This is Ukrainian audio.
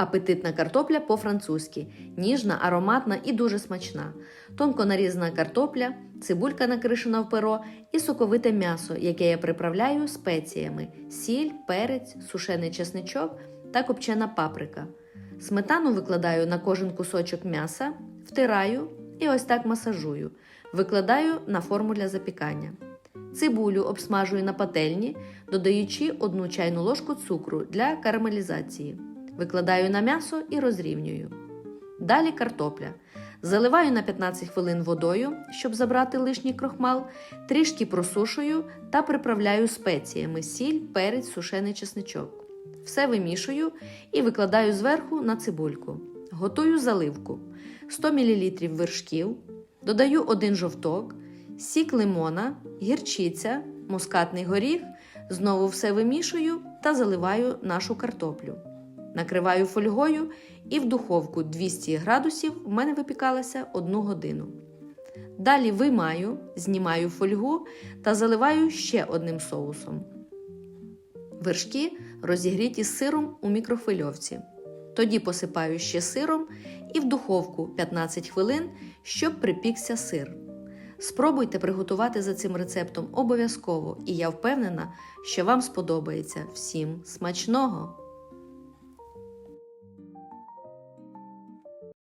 Апетитна картопля по-французьки, ніжна, ароматна і дуже смачна. Тонко нарізана картопля, цибулька накришена в перо і соковите м'ясо, яке я приправляю спеціями: сіль, перець, сушений чесничок та копчена паприка. Сметану викладаю на кожен кусочок м'яса, втираю і ось так масажую. Викладаю на форму для запікання. Цибулю обсмажую на пательні, додаючи одну чайну ложку цукру для карамелізації. Викладаю на м'ясо і розрівнюю. Далі картопля. Заливаю на 15 хвилин водою, щоб забрати лишній крохмал, трішки просушую та приправляю спеціями сіль, перець, сушений чесничок. Все вимішую і викладаю зверху на цибульку. Готую заливку. 100 мл вершків, додаю один жовток, сік лимона, гірчиця, мускатний горіх, знову все вимішую та заливаю нашу картоплю. Накриваю фольгою і в духовку 200 градусів в мене випікалася 1 годину. Далі виймаю, знімаю фольгу та заливаю ще одним соусом. Вершки розігріті сиром у мікрохвильовці. Тоді посипаю ще сиром і в духовку 15 хвилин, щоб припікся сир. Спробуйте приготувати за цим рецептом обов'язково, і я впевнена, що вам сподобається всім смачного!